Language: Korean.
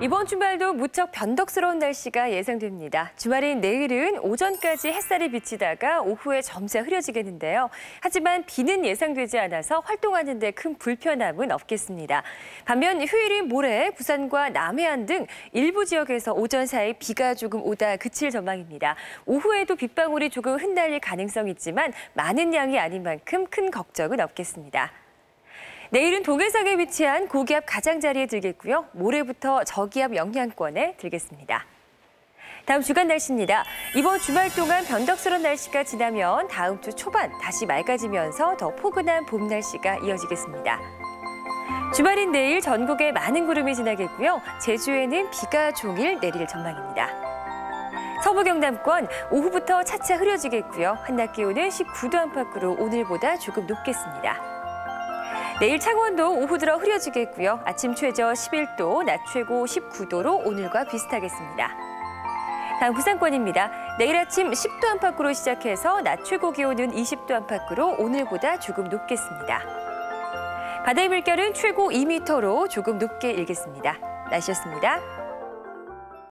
이번 주말도 무척 변덕스러운 날씨가 예상됩니다. 주말인 내일은 오전까지 햇살이 비치다가 오후에 점차 흐려지겠는데요. 하지만 비는 예상되지 않아서 활동하는 데 큰 불편함은 없겠습니다. 반면 휴일인 모레 부산과 남해안 등 일부 지역에서 오전 사이 비가 조금 오다 그칠 전망입니다. 오후에도 빗방울이 조금 흩날릴 가능성이 있지만 많은 양이 아닌 만큼 큰 걱정은 없겠습니다. 내일은 동해상에 위치한 고기압 가장자리에 들겠고요. 모레부터 저기압 영향권에 들겠습니다. 다음 주간 날씨입니다. 이번 주말 동안 변덕스러운 날씨가 지나면 다음 주 초반 다시 맑아지면서 더 포근한 봄 날씨가 이어지겠습니다. 주말인 내일 전국에 많은 구름이 지나겠고요. 제주에는 비가 종일 내릴 전망입니다. 서부 경남권 오후부터 차차 흐려지겠고요. 한낮 기온은 19도 안팎으로 오늘보다 조금 높겠습니다. 내일 창원도 오후 들어 흐려지겠고요. 아침 최저 11도, 낮 최고 19도로 오늘과 비슷하겠습니다. 다음 부산권입니다. 내일 아침 10도 안팎으로 시작해서 낮 최고 기온은 20도 안팎으로 오늘보다 조금 높겠습니다. 바다의 물결은 최고 2m로 조금 높게 일겠습니다. 날씨였습니다.